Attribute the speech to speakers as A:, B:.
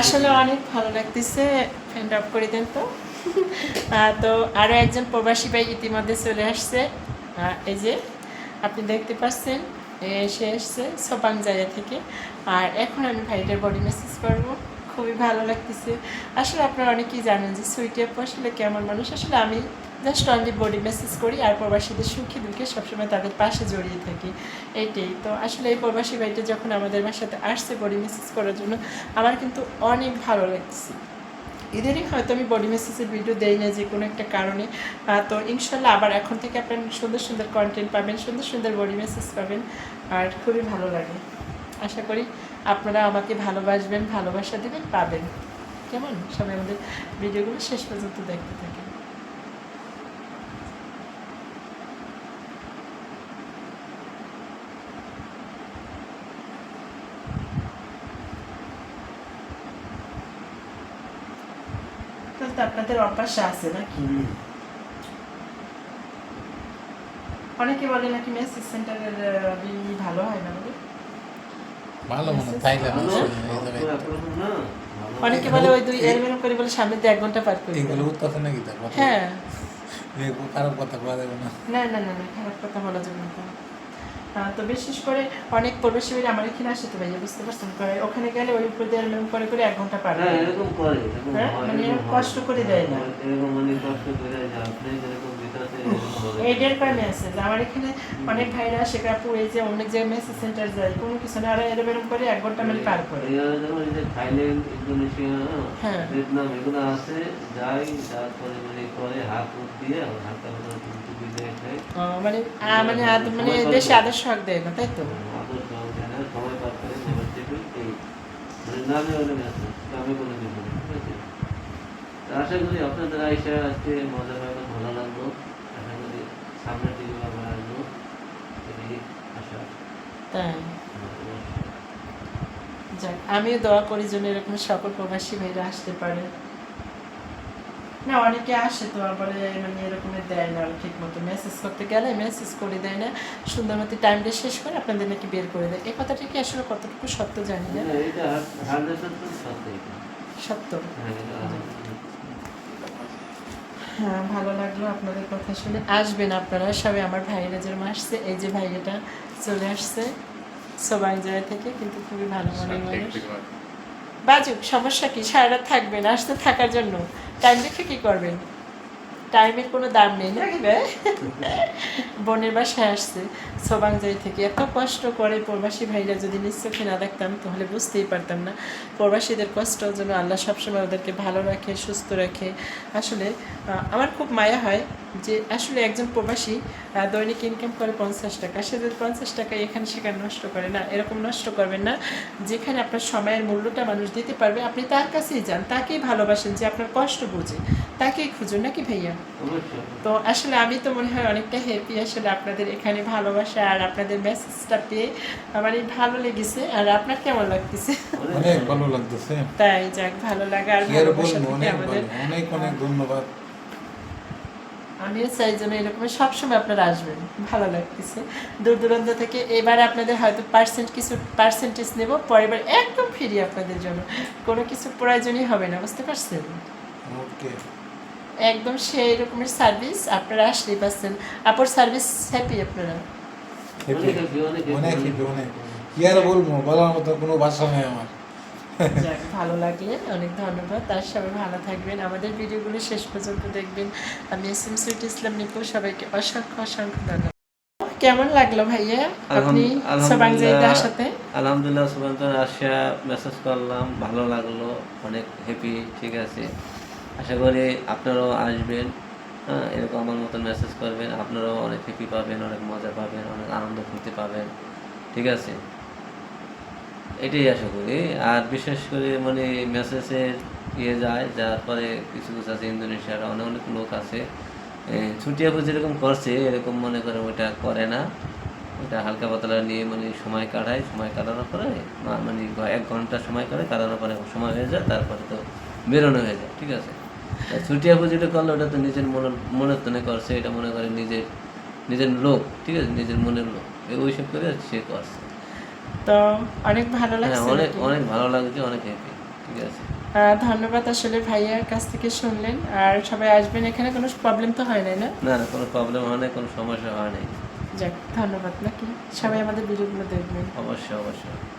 A: আসলে অনেক ভালো লাগতেছে। ফ্যান অফ করে দেন তো। তো আরও একজন প্রবাসী ভাই ইতিমধ্যে চলে আসছে। এই যে, আপনি দেখতে পাচ্ছেন এসে এসছে সোপাং জায়গা থেকে। আর এখন আমি ভাইটার বডি মেসেজ করব। খুবই ভালো লাগতেছে। আসলে আপনারা অনেকেই জানেন যে সুইটি আপু আসলে কেমন মানুষ। আসলে আমি জাস্ট অনলি বডি মেসেজ করি আর প্রবাসীদের সুখী দুঃখে সবসময় তাদের পাশে জড়িয়ে থাকি। এইটাই তো আসলে এই প্রবাসী ভাইটা যখন আমাদের বাসাতে আসছে বডি মেসেজ করার জন্য, আমার কিন্তু অনেক ভালো লাগছে এদেরই হয়তো আমি বডি মেসেজের ভিডিও দেই না যে কোনো একটা কারণে। তো ইনশাল্লাহ আবার এখন থেকে আপনার সুন্দর সুন্দর কন্টেন্ট পাবেন, সুন্দর সুন্দর বডি মেসেজ পাবেন। আর খুবই ভালো লাগে। আশা করি আপনারা আমাকে ভালোবাসবেন ভালোবাসা দেবেন পাবেন। কেমন? সবাই আমাদের ভিডিওগুলো শেষ পর্যন্ত দেখতে থাকেন। তো আপনাদের অভ্যাসটা আছে নাকি? অনেকে বলে নাকি মেসেজ সেন্টারের ভালো হয় না বলে
B: ভালো মনে হয় থাইল্যান্ড
C: ভালো,
B: আছে, এই জায়গায়।
C: একরকম মনে তাইলে
A: অনেকে বলে ওই দুই এরমেরম করে বলে সামনে দিয়ে এক ঘণ্টা পার করে
B: এগুলো। উত্তর নাকি তার
A: হ্যাঁ।
B: খারাপ কথা বলা যাবে না।
A: না না না না খারাপ কথা বলা যাবে না তো। বিশেষ করে অনেক প্রবাসী ভাই আমার এখানে আসে তো ভাইয়া বুঝতে পারছেন করে ওখানে গেলে ওই উপর দিয়ে এরমেরম করে করে এক ঘণ্টা পার
C: হ্যাঁ, এরকম করে, এরকম
A: হ্যাঁ,
C: হয়,
A: মানে কষ্ট করে দেয় না।
C: মানে।
A: এইটার কারণে আছে যে আমার এখানে অনেক ভাইরা সেটা পুরো যে অনেক জায়গায় মেসেজ সেন্টার যায় কোনো কিছু না আর এরম এরম করে এক ঘণ্টা মানে পার করে
C: যে থাইল্যান্ড, ইন্দোনেশিয়া,
A: হ্যাঁ।
C: ভিয়েতনাম এগুলো আছে, যাই, তারপরে মানে করে হাত দিয়ে।
A: আহ, মানে মানে মানে দেশে আদর্শ হক দেয় না, তাই তো?
C: আশা করি আপনাদের আইসা আজকে মজা পাবেন ভালো লাগল আশা করি সামনের দিকে আবার আসব আশা
A: তাই যাক, আমিও দোয়া করি যেন এরকম সকল প্রবাসী ভাইরা আসতে পারে না অনেকে আসে তো আবার মানে এরকমের দেয় না ঠিক মতো মেসেজ করতে গেলে মেসেজ করে দেয় না। সুন্দর মতো টাইমটা শেষ করে আপনাদের নাকি বের করে দেয়। এই কথাটা কি আসলে কতটুকু সত্য জানি না।
C: হ্যাঁ, সত্য হ্যাঁ এটা 100%
A: হ্যাঁ ভালো লাগল আপনাদের কথা শুনে। আসবেন আপনারা সবাই আমার ভাইরা যেরকম আসছে। এই যে ভাইয়াটা চলে আসছে। সবাই জায়গা থেকে। কিন্তু খুবই ভালো মনের মানুষ। বাজুক সমস্যা কি? সারা রাত থাকবেন আসতে থাকার জন্য। টাইম দেখে কি করবেন। টাইমের কোনো দাম নেই ভাই? বোনের বাসায় আসছে সোবাংজাই থেকে। এত কষ্ট করে প্রবাসী ভাইরা যদি নিশ্চোখে না দেখতাম, তাহলে বুঝতেই পারতাম না। প্রবাসীদের কষ্ট যেন আল্লাহ সবসময় ওদেরকে ভালো রাখে, সুস্থ রাখে। আসলে আমার খুব মায়া হয় যে আসলে একজন প্রবাসী দৈনিক ইনকাম করে পঞ্চাশ টাকা। সে যদি পঞ্চাশ টাকা এখানে সেখানে নষ্ট করে, না, এরকম নষ্ট করবেন না। যেখানে আপনার সময়ের মূল্যটা মানুষ দিতে পারবে, আপনি তার কাছেই যান, তাকেই ভালোবাসেন যে আপনার কষ্ট বুঝে, তাকেই খুঁজুন নাকি ভাইয়া? তো আসলে আমি তো মনে হয় অনেকটা হ্যাপি আসলে আপনাদের এখানে ভালোবাসা আর আপনাদের মেসেজটা পেয়ে আমার এই ভালো লেগেছে। আর আপনার কেমন লাগতেছে?
B: অনেক ভালো লাগতেছে।
A: তাই যাক ভালো লাগা আর ভালোবাসা
B: অনেক
A: আমাদের।
B: অনেক অনেক ধন্যবাদ।
A: আমিও চাই যেন এরকম সবসময় আপনারা আসবেন। ভালো লাগতেছে। দূর দূরান্ত থেকে এবার আপনাদের হয়তো পার্সেন্ট কিছু পার্সেন্টেজ নেব পরের বার একদম ফ্রি আপনাদের জন্য। কোনো কিছু প্রয়োজনই হবে না বুঝতে পারছেন?
B: ওকে
A: একদম সেই রকমের সার্ভিস আপনারা আসলেই পাচ্ছেন। আপুর সার্ভিস হ্যাপি আপনারা।
C: অনেক অনেক
B: কি? আর বলব বলার মতো কোনো ভাষা নেই আমার।
A: ভালো লাগলে অনেক ধন্যবাদ। তার সবাই ভালো থাকবেন। আমাদের ভিডিওগুলো শেষ পর্যন্ত দেখবেন। আমি S M Sweet Islam Nipu সবাইকে অসংখ্য অসংখ্য ধন্যবাদ। কেমন লাগল ভাইয়া? আপনি সবাং জায়গার সাথে
C: আলহামদুলিল্লাহ সুবান্ত আসিয়া মেসেজ করলাম। ভালো লাগল অনেক হ্যাপি ঠিক আছে। আশা করি আপনারাও আসবেন হ্যাঁ এরকম আমার মতন মেসেজ করবেন, আপনারাও অনেক হ্যাপি পাবেন, অনেক মজা পাবেন, অনেক আনন্দ ফুর্তি পাবেন, ঠিক আছে? এটাই আশা করি। আর বিশেষ করে মানে মেসেজের ইয়ে যায়, যার পরে কিছু কিছু আছে ইন্দোনেশিয়ার, অনেক অনেক লোক আছে। ছুটি আপু যেরকম করছে, এরকম মনে করে ওটা করে না। ওটা হালকা পাতলা নিয়ে মানে সময় কাটায়, সময় কাটানোর পরে মানে এক ঘণ্টা সময় কাটায় কাটানোর পরে সময় হয়ে যায়, তারপরে তো বেরোনো হয়ে যায়, ঠিক আছে? তা ছুটি আপু যেটা করল ওটা তো নিজের মনের মনের তনে করছে এটা মনে করে নিজের নিজের লোক ঠিক আছে? নিজের মনের লোক। এ- ওইসব করে সে করছে।
A: তো অনেক ভালো
C: হ্যাঁ
A: লাগছে
C: অনেক অনেক ভালো লাগছে অনেক হ্যাপি ঠিক আছে?
A: ধন্যবাদ আসলে ভাইয়ার কাছ থেকে শুনলেন। আর সবাই আসবেন এখানে কোনো প্রবলেম তো হয় নাই না?
C: না না কোনো প্রবলেম হয় না কোনো সমস্যা হয় নাই।
A: যাক ধন্যবাদ নাকি? সবাই আমাদের ভিডিওগুলো দেখবেন।
C: অবশ্যই অবশ্যই।